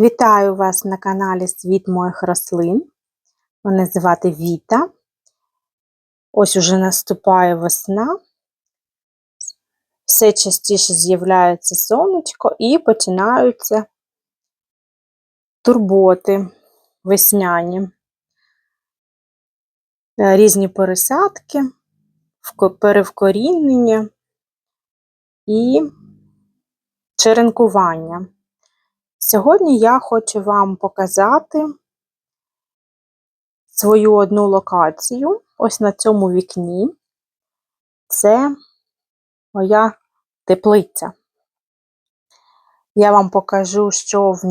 Вітаю вас на каналі Світ моїх рослин. Мене звати Віта. Ось уже наступає весна. Все частіше з'являється сонечко і починаються турботи весняні. Е, Різні пересадки, перевкорінення і черенкування. Сьогодні я хочу вам показати свою одну локацію. Ось на цьому вікні. Це моя теплиця. Я вам покажу, що в,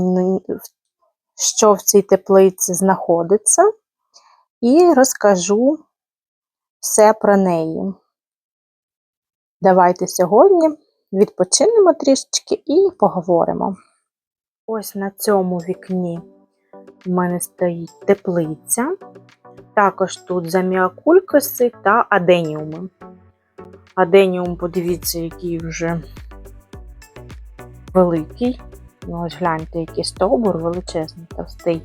що в цій теплиці знаходиться, і розкажу все про неї. Давайте сьогодні відпочинемо трішечки і поговоримо. Ось на цьому вікні в мене стоїть теплиця. Також тут заміакулькоси та аденіуми. Аденіум, подивіться, який вже великий. Ну, ось гляньте, який стовбур величезний, товстий.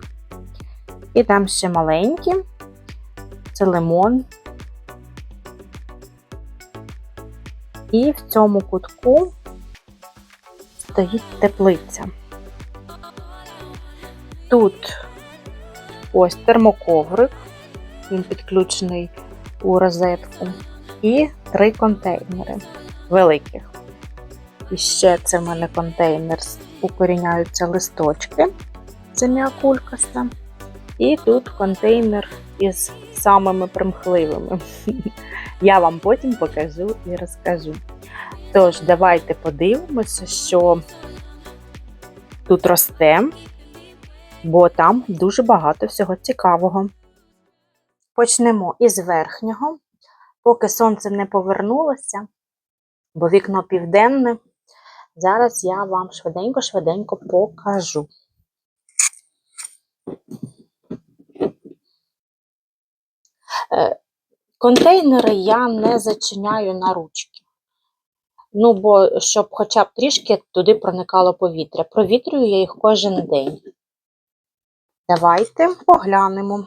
І там ще маленькі. Це лимон. І в цьому кутку стоїть теплиця. Тут ось термоковрик, він підключений у розетку, і три контейнери великих. І ще це в мене контейнер, укоріняються листочки земіакулькаса. І тут контейнер із самими примхливими. Я вам потім покажу і розкажу. Тож, давайте подивимося, що тут росте бо там дуже багато всього цікавого. Почнемо із верхнього, поки сонце не повернулося, бо вікно південне. Зараз я вам швиденько-швиденько покажу. Е, Контейнери я не зачиняю на ручки. Ну, бо щоб хоча б трішки туди проникало повітря. Провітрюю я їх кожен день. Давайте поглянемо.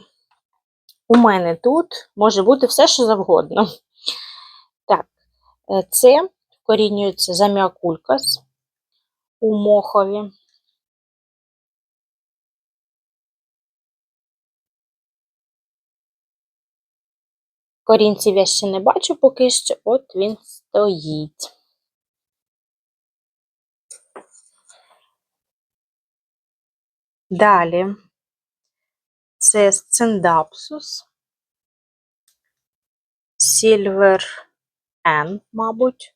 У мене тут може бути все, що завгодно. Так, е, це вкорінюється заміакулькас у мохові. Корінців я ще не бачу поки що, от він стоїть. Далі це сциндапсус, Silver N, мабуть.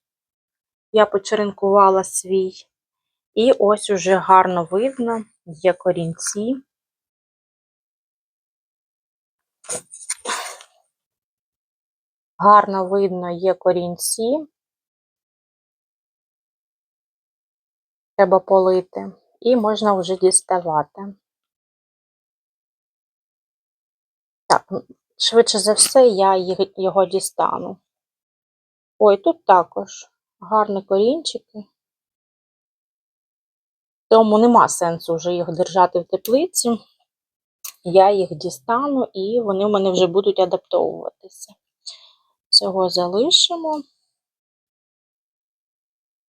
Я почеренкувала свій. І ось уже гарно видно, є корінці. Гарно видно є корінці. Треба полити. І можна вже діставати. Так, швидше за все, я його дістану. Ой, тут також гарні корінчики. Тому нема сенсу вже їх держати в теплиці. Я їх дістану і вони в мене вже будуть адаптовуватися. Цього залишимо.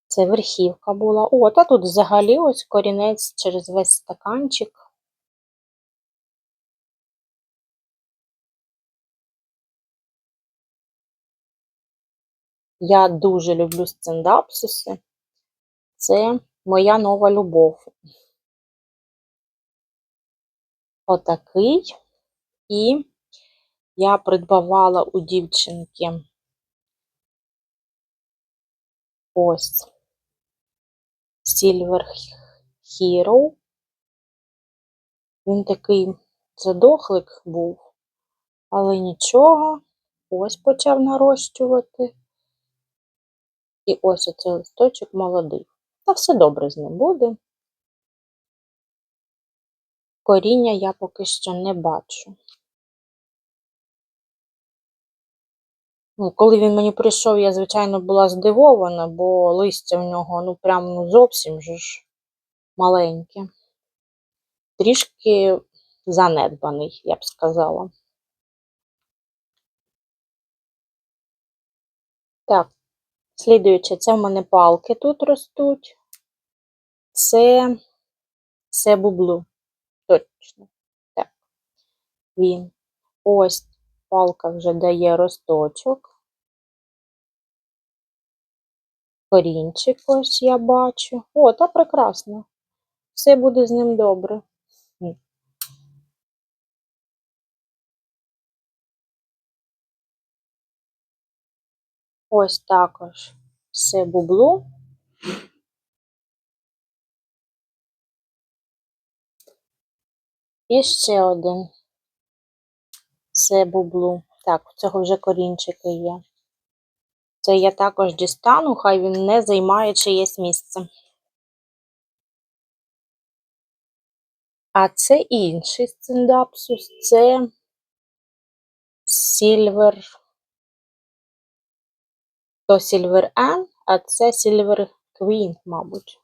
Це верхівка була. О, та тут взагалі ось корінець через весь стаканчик. Я дуже люблю сциндапсуси. Це моя нова любов. Отакий. І я придбавала у дівчинки ось Silver Hero. Він такий задохлик був, але нічого, ось почав нарощувати. І ось оцей листочок молодий. Та все добре з ним буде. Коріння я поки що не бачу. Ну, коли він мені прийшов, я, звичайно, була здивована, бо листя в нього ну прям ну, зовсім же ж маленьке. трішки занедбаний, я б сказала. Так, слідуюче, це в мене палки тут ростуть. Це, це бублу. Точно. Так. Він. Ось палка вже дає росточок. Корінчик ось я бачу. О, та прекрасно. Все буде з ним добре. Ось також все бубло. І ще один. Це бублу. Так, у цього вже корінчики є. Це я також дістану, хай він не займає чиєсь місце. А це інший сциндапсус, це Silver. То Silver N, а це Silver Queen, мабуть.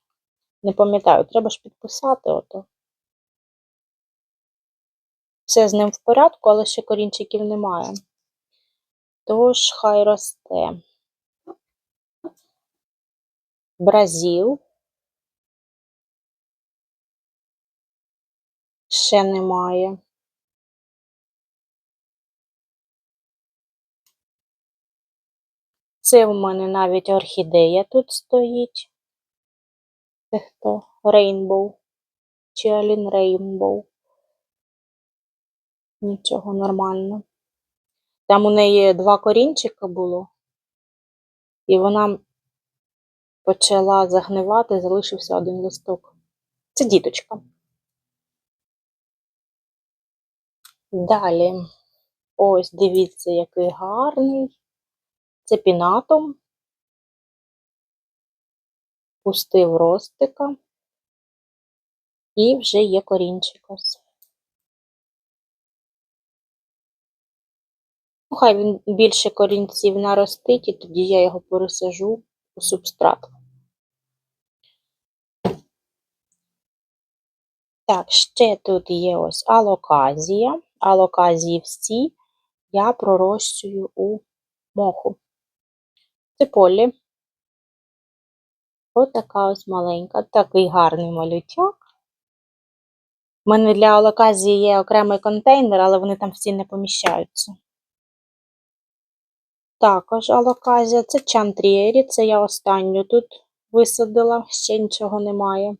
Не пам'ятаю, треба ж підписати ото. Все з ним в порядку, але ще корінчиків немає. Тож хай росте. Бразил. Ще немає. Це в мене навіть орхідея тут стоїть. Це хто? Рейнбоу. Чи Алін Рейнбоу. Нічого нормально. Там у неї два корінчика було, і вона почала загнивати, залишився один листок. Це діточка. Далі. Ось, дивіться, який гарний. Це пінатом. Пустив ростика. І вже є корінчик ось. Ну, хай він більше корінців наростить, і тоді я його пересажу у субстрат. Так, ще тут є ось алоказія. Алоказії всі я пророщую у моху. Це полі. Ось маленька, такий гарний малючок. У мене для алоказії є окремий контейнер, але вони там всі не поміщаються. Також алоказія, це чантрієрі, це я останню тут висадила, ще нічого немає.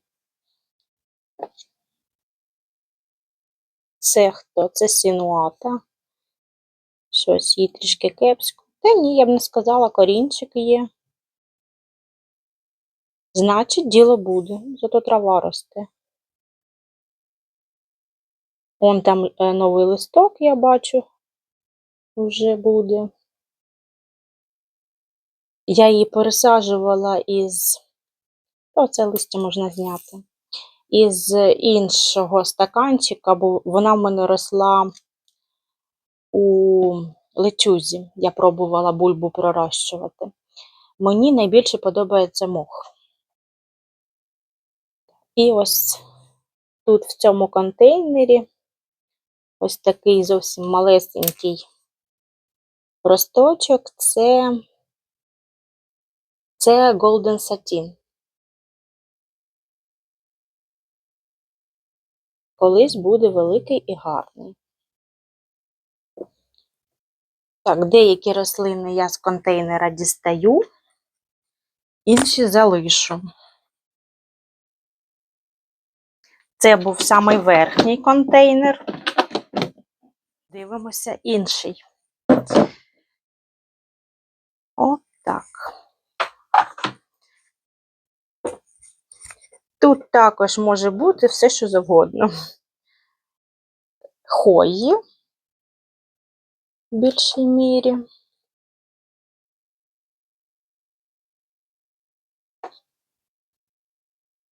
Це хто? Це синуата. Щось їй трішки кепсько. Та ні, я б не сказала, корінчик є. Значить, діло буде, зато трава росте. Вон там е, новий листок, я бачу, вже буде. Я її пересаджувала із. Оце листя можна зняти. Із іншого стаканчика, бо вона в мене росла у лечузі. Я пробувала бульбу пророщувати. Мені найбільше подобається мох. І ось тут в цьому контейнері ось такий зовсім малесенький росточок це, це Golden Satin. Колись буде великий і гарний. Так, деякі рослини я з контейнера дістаю, інші залишу. Це був самий верхній контейнер. Дивимося інший. Отак. Тут також може бути все, що завгодно. Хої більшій мірі.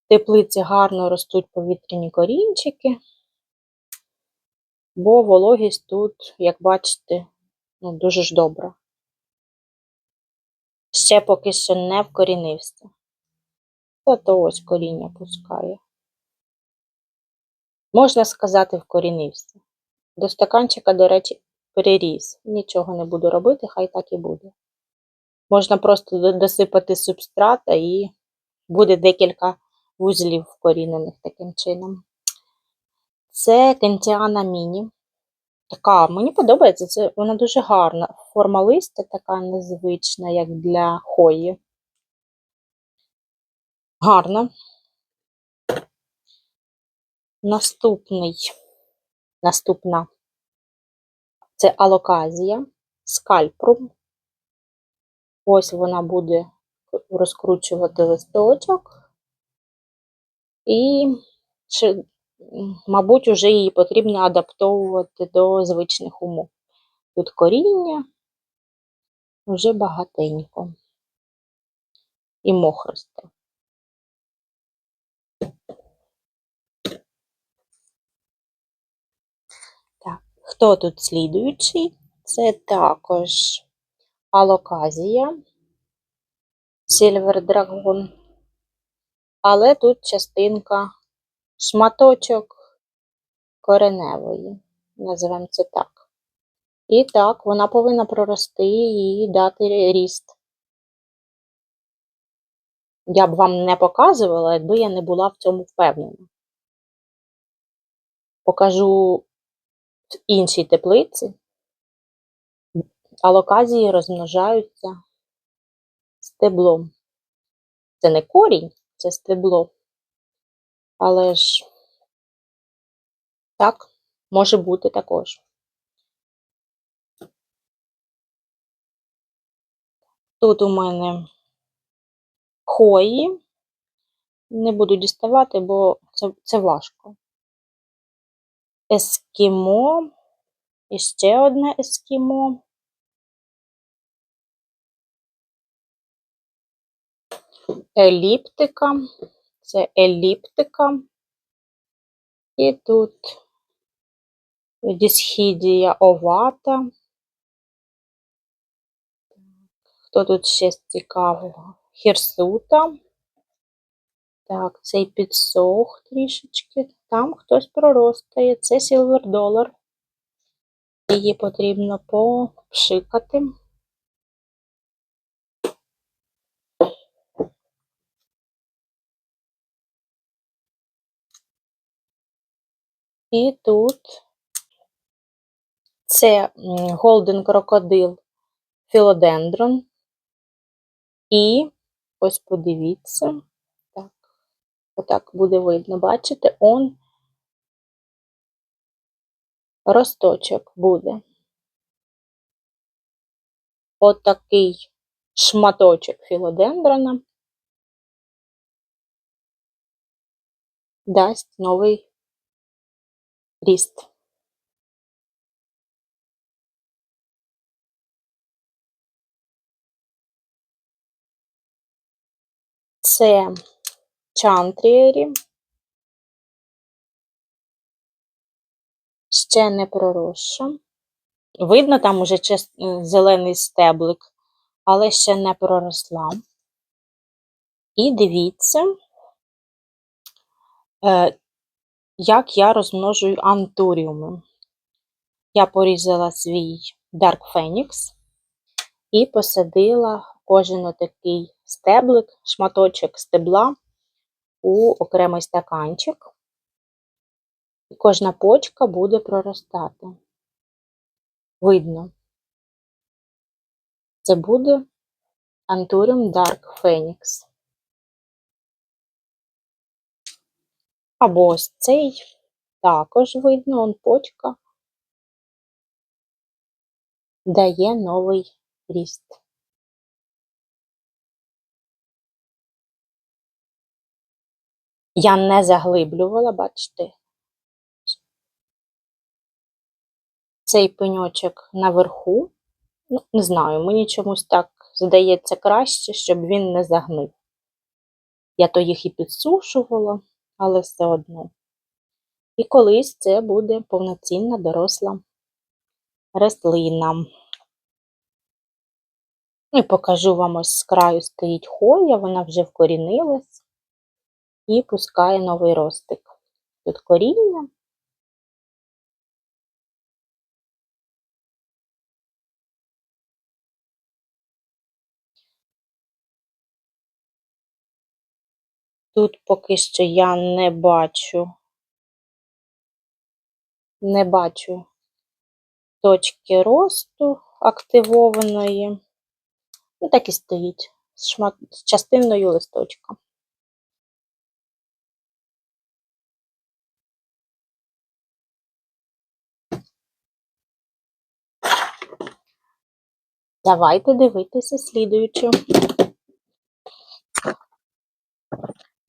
Теплиці гарно ростуть повітряні корінчики, бо вологість тут, як бачите, ну, дуже ж добра. Ще поки що не вкорінився. Та то ось коріння пускає. Можна сказати, вкорінився. До стаканчика, до речі, переріс. Нічого не буду робити, хай так і буде. Можна просто досипати субстрата і буде декілька вузлів вкорінених таким чином. Це кентіана міні. Така, мені подобається, це вона дуже гарна. Форма листя така незвична, як для хої. Гарна. Наступний, наступна це алоказія, скальпрум. Ось вона буде розкручувати листочок. І, мабуть, вже її потрібно адаптовувати до звичних умов. Тут коріння вже багатенько. І мох росте. Так, хто тут слідуючий? Це також алоказія, Silver Dragon. Але тут частинка, шматочок кореневої, називаємо це так. І так, вона повинна прорости і дати ріст. Я б вам не показувала, якби я не була в цьому впевнена. Покажу в іншій теплиці. Алоказії розмножаються стеблом. Це не корінь, це стебло. Але ж так, може бути також. Тут у мене хої. Не буду діставати, бо це, це важко. Ескімо. І ще одне ескімо. Еліптика. Це еліптика. І тут дісхідія овата. Хто тут ще цікавого? Хірсута. Так, цей підсох трішечки. Там хтось проростає. Це Dollar. Її потрібно попшикати. І тут це Golden Crocodile Philodendron. І ось подивіться, отак буде видно, бачите, он росточок буде. Отакий шматочок філодендрона дасть новий ріст. Це чантріері. Ще не проросша. Видно, там уже зелений стеблик, але ще не проросла. І дивіться, е, як я розмножую антуріуми. Я порізала свій Dark Phoenix і посадила кожен отакий стеблик, шматочок стебла у окремий стаканчик. І кожна почка буде проростати. Видно. Це буде Anthurium Dark Phoenix. Або ось цей також видно, он почка дає новий ріст. Я не заглиблювала, бачите, цей пеньочок наверху. Ну, не знаю, мені чомусь так здається краще, щоб він не загнив. Я то їх і підсушувала, але все одно. І колись це буде повноцінна доросла рослина. І покажу вам ось з краю стоїть хоя, вона вже вкорінилась і пускає новий ростик. Тут коріння. Тут поки що я не бачу, не бачу точки росту активованої. Ну, так і стоїть з частиною листочка. Давайте дивитися слідуючу.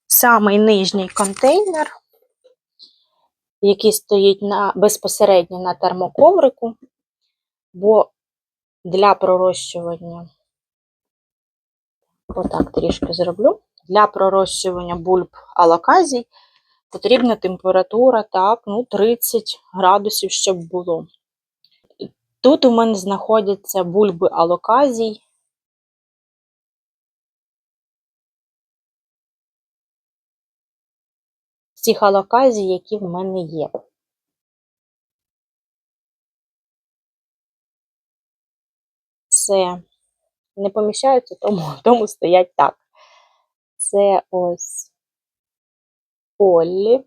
Самий нижній контейнер, який стоїть на, безпосередньо на термоковрику, бо для пророщування, отак трішки зроблю, для пророщування бульб алоказій потрібна температура так, ну, 30 градусів, щоб було. Тут у мене знаходяться бульби алоказій. Всіх алоказій, які в мене є. Це не поміщаються, тому, тому стоять так. Це ось Поллі.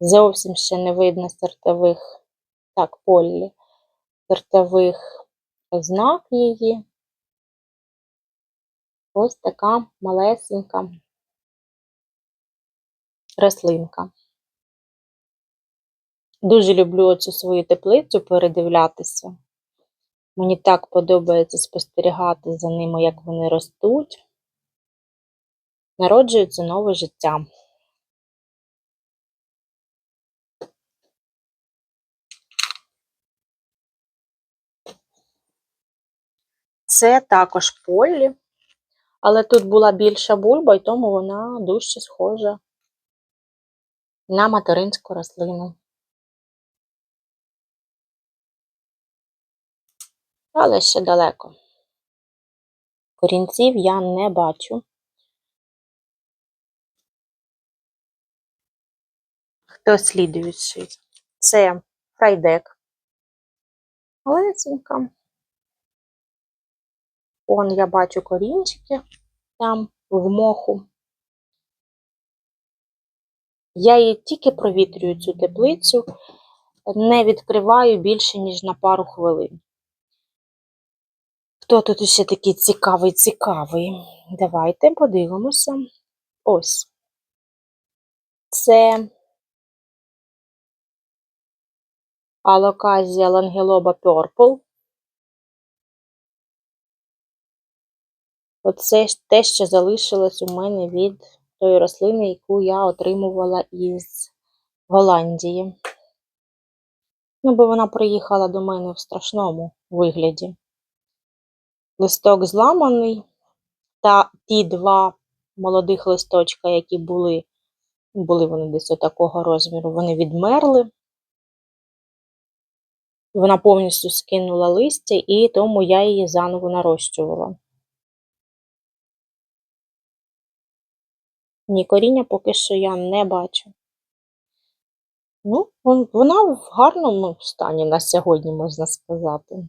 Зовсім ще не видно сортових, так, Поллі, сортових ознак її. Ось така малесенька рослинка. Дуже люблю оцю свою теплицю передивлятися. Мені так подобається спостерігати за ними, як вони ростуть, народжується нове життя. Це також полі, але тут була більша бульба, і тому вона дужче схожа на материнську рослину. Але ще далеко. Корінців я не бачу. Хто слідуючий? Це фрайдек. Лесенька. Он я бачу корінчики там в моху. Я її тільки провітрюю цю теплицю, не відкриваю більше, ніж на пару хвилин. Хто тут ще такий цікавий, цікавий? Давайте подивимося. Ось. Це алоказія лангелоба Purple. Оце те, що залишилось у мене від тої рослини, яку я отримувала із Голландії. Ну, бо вона приїхала до мене в страшному вигляді. Листок зламаний, та ті два молодих листочка, які були, були вони десь такого розміру, вони відмерли. Вона повністю скинула листя, і тому я її заново нарощувала. Ні, коріння поки що я не бачу. Ну, вона в гарному стані на сьогодні, можна сказати.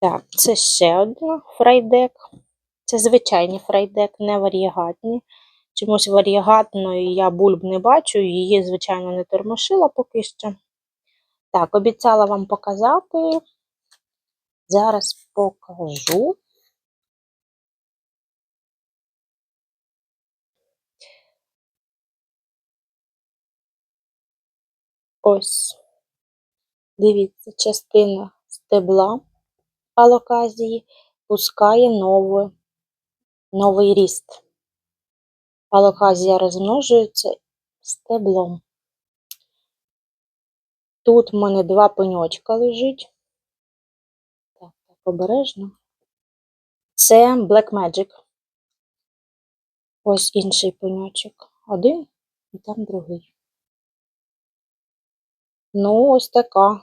Так, це ще одна фрайдек. Це звичайні фрайдек, не варієгатні. Чомусь варієгатної я бульб не бачу, її, звичайно, не тормошила поки що. Так, обіцяла вам показати. Зараз покажу. Ось, дивіться, частина стебла алоказії пускає новий, новий ріст. Алоказія розмножується стеблом. Тут в мене два пеньочка лежить. Так, так, обережно. Це Black Magic. Ось інший пеньочок. Один і там другий. Ну, ось така.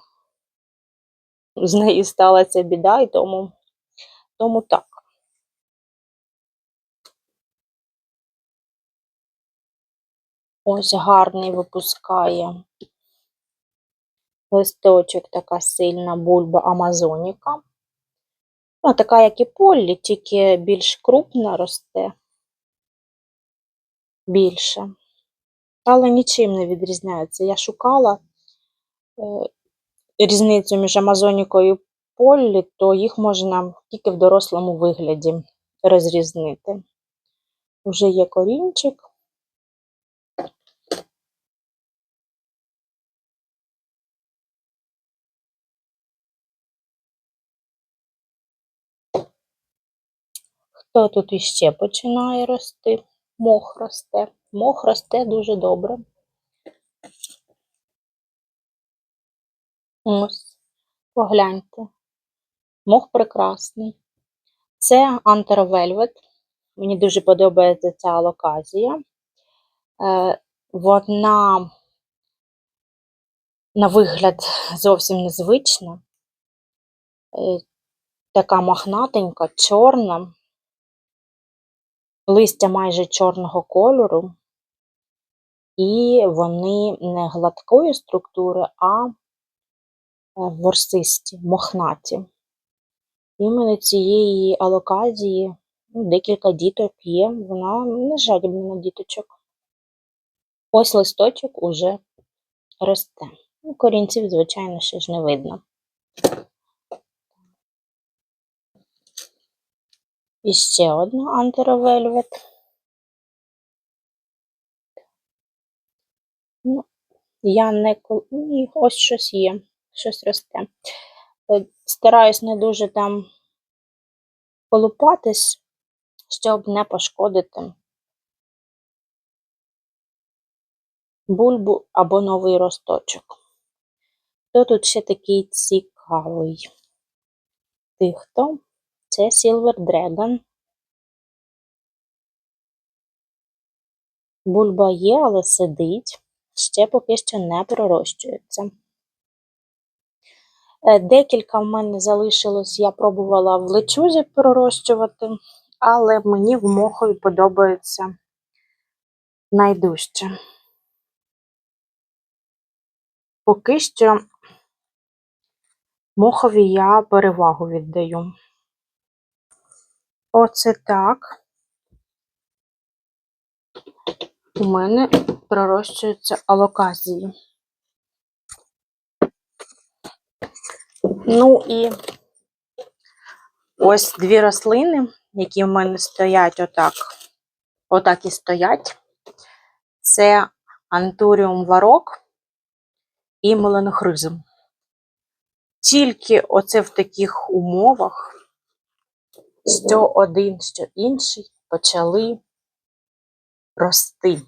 З нею сталася біда, і тому, тому так. Ось гарний випускає листочок така сильна бульба Амазоніка. Ну, така, як і Поллі, тільки більш крупна росте. Більше. Але нічим не відрізняється. Я шукала різницю між Амазонікою і Поллі, то їх можна тільки в дорослому вигляді розрізнити. Уже є корінчик. Хто тут іще починає рости? Мох росте. Мох росте дуже добре. Ось, погляньте. Мох прекрасний. Це Антер Мені дуже подобається ця алоказія. Е, Вона, на вигляд, зовсім незвична. Е, Така мохнатенька, чорна, листя майже чорного кольору, і вони не гладкої структури, а ворсисті, мохнаті. Іменно цієї алоказії ну, декілька діток є, вона не жадібна на діточок. Ось листочок уже росте. Ну, Корінців, звичайно, ще ж не видно. І ще одна антировельвет. Ну, я не Ні, ось щось є, щось росте. Е, Стараюсь не дуже там колупатись, щоб не пошкодити бульбу або новий росточок. Хто тут ще такий цікавий? Тихто. Це Silver Dragon. Бульба є, але сидить, ще поки що не пророщується. Е, Декілька в мене залишилось, я пробувала в лечузі пророщувати, але мені в мохові подобається найдужче. Поки що мохові я перевагу віддаю. Оце так. У мене пророщуються алоказії. Ну і ось дві рослини, які в мене стоять отак, отак і стоять. Це антуріум варок і меленохризм. Тільки оце в таких умовах, що один, що інший почали рости.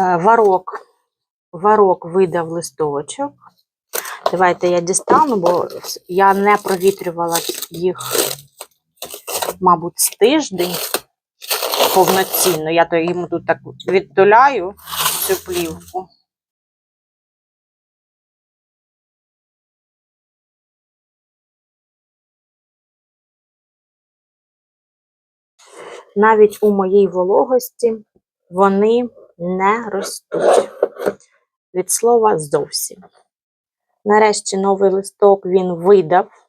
Е, Варок, варок видав листочок. Давайте я дістану, бо я не провітрювала їх, мабуть, з тиждень повноцінно. Я то йому тут так відтуляю цю плівку. Навіть у моїй вологості вони не ростуть. Від слова зовсім. Нарешті новий листок він видав,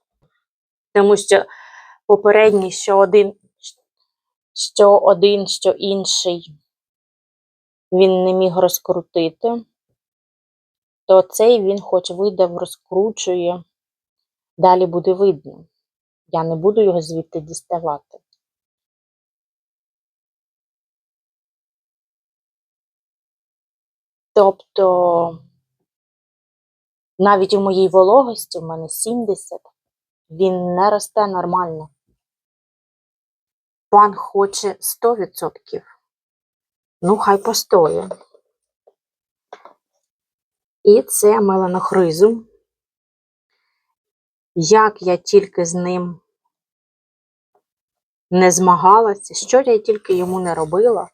тому що попередній, що один, що один, що інший, він не міг розкрутити, то цей він хоч видав, розкручує, далі буде видно. Я не буду його звідти діставати. Тобто навіть у моїй вологості, в мене 70, він не росте нормально. Пан хоче 100%. Ну, хай постоє. І це меленохризум. Як я тільки з ним не змагалася, що я тільки йому не робила,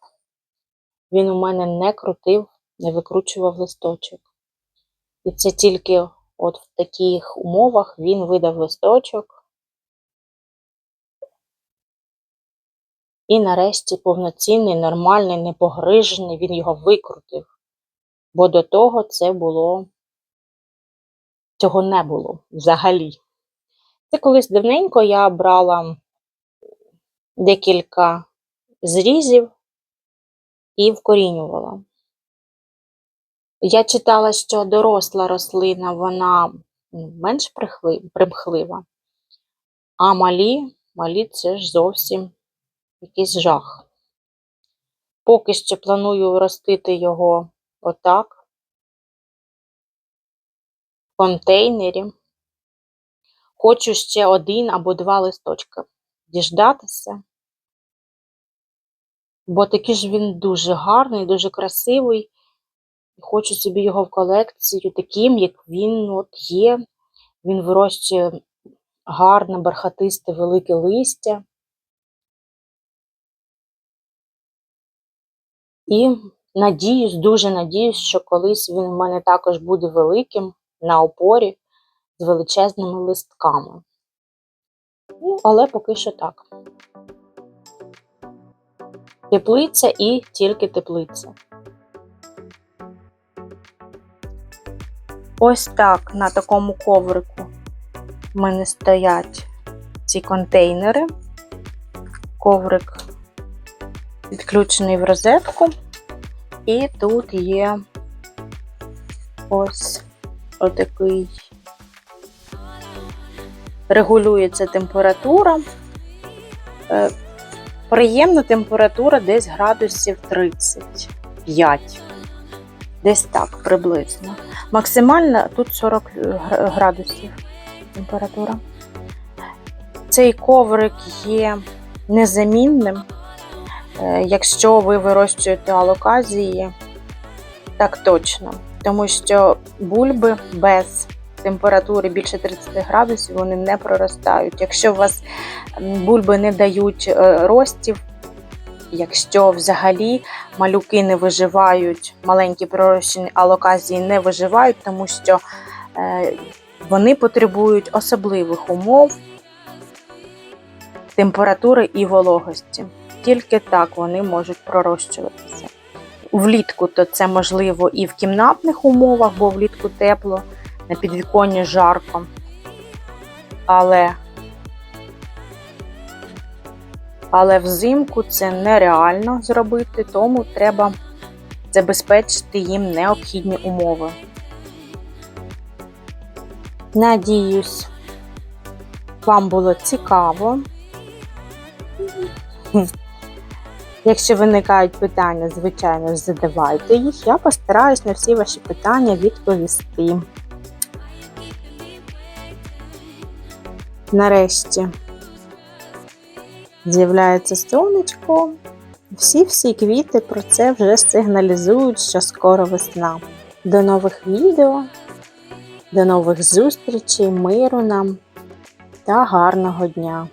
він у мене не крутив, не викручував листочок. І це тільки от в таких умовах він видав листочок. І нарешті повноцінний, нормальний, непогрижений, він його викрутив. Бо до того це було, цього не було взагалі. Це колись давненько я брала декілька зрізів і вкорінювала. Я читала, що доросла рослина, вона ну, менш примхлива, а малі, малі це ж зовсім якийсь жах. Поки що планую ростити його отак, в контейнері. Хочу ще один або два листочка діждатися, бо такий ж він дуже гарний, дуже красивий. І Хочу собі його в колекцію таким, як він от є. Він вирощує гарне, бархатисте, велике листя. І надіюсь, дуже надіюсь, що колись він в мене також буде великим на опорі з величезними листками. Ну, але поки що так. Теплиця і тільки теплиця. Ось так на такому коврику в мене стоять ці контейнери. Коврик підключений в розетку, і тут є ось отакий регулюється температура. Е, Приємна температура десь градусів 35. Десь так приблизно. Максимальна тут 40 градусів температура. Цей коврик є незамінним. Е, Якщо ви вирощуєте алоказії, так точно. Тому що бульби без температури більше 30 градусів вони не проростають. Якщо у вас бульби не дають е, ростів, якщо взагалі малюки не виживають, маленькі пророщені алоказії не виживають, тому що е, вони потребують особливих умов, температури і вологості. Тільки так вони можуть пророщуватися. Влітку то це можливо і в кімнатних умовах, бо влітку тепло, на підвіконні жарко. Але, але взимку це нереально зробити, тому треба забезпечити їм необхідні умови. Надіюсь, вам було цікаво. Якщо виникають питання, звичайно задавайте їх. Я постараюсь на всі ваші питання відповісти. Нарешті з'являється сонечко. Всі-всі квіти про це вже сигналізують, що скоро весна. До нових відео, до нових зустрічей, миру нам та гарного дня!